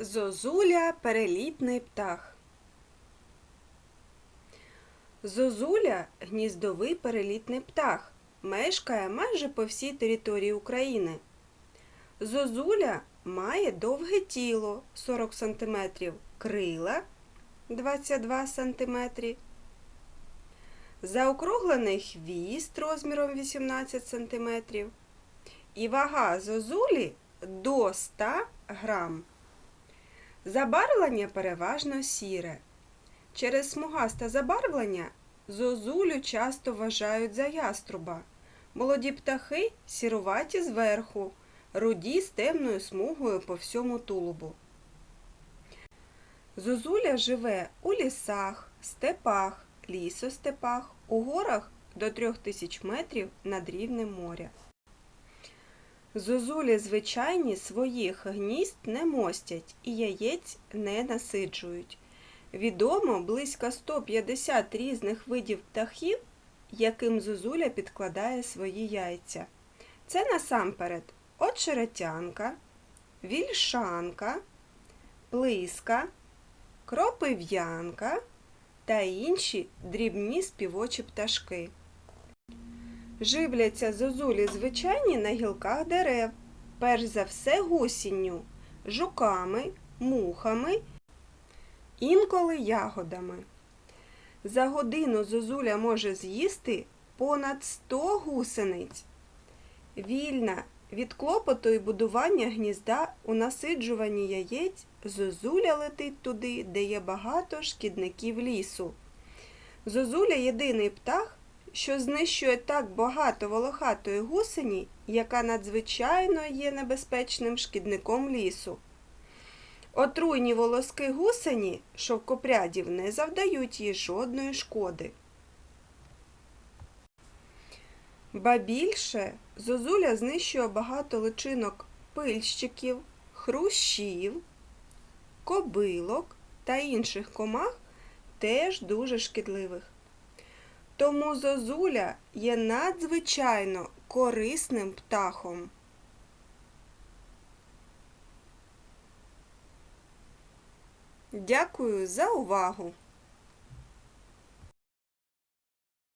Зозуля перелітний птах. Зозуля гніздовий перелітний птах. Мешкає майже по всій території України. Зозуля має довге тіло 40 см, крила 22 см, заокруглений хвіст розміром 18 см і вага зозулі до 100 грам. Забарвлення переважно сіре. Через смугасте забарвлення зозулю часто вважають за яструба. Молоді птахи сіруваті зверху, руді з темною смугою по всьому тулубу. Зозуля живе у лісах, степах, лісостепах, у горах до 3000 метрів над рівнем моря. Зозулі звичайні своїх гнізд не мостять і яєць не насиджують. Відомо близько 150 різних видів птахів, яким зозуля підкладає свої яйця. Це насамперед очеретянка, вільшанка, плиска, кропив'янка та інші дрібні співочі пташки. Живляться зозулі звичайні на гілках дерев, перш за все гусінню, жуками, мухами, інколи ягодами. За годину зозуля може з'їсти понад 100 гусениць. Вільна від клопоту і будування гнізда у насиджуванні яєць зозуля летить туди, де є багато шкідників лісу. Зозуля єдиний птах, що знищує так багато волохатої гусені, яка надзвичайно є небезпечним шкідником лісу. Отруйні волоски гусені шовкопрядів не завдають їй жодної шкоди. Ба більше зозуля знищує багато личинок пильщиків, хрущів, кобилок та інших комах, теж дуже шкідливих. Тому зозуля є надзвичайно корисним птахом. Дякую за увагу!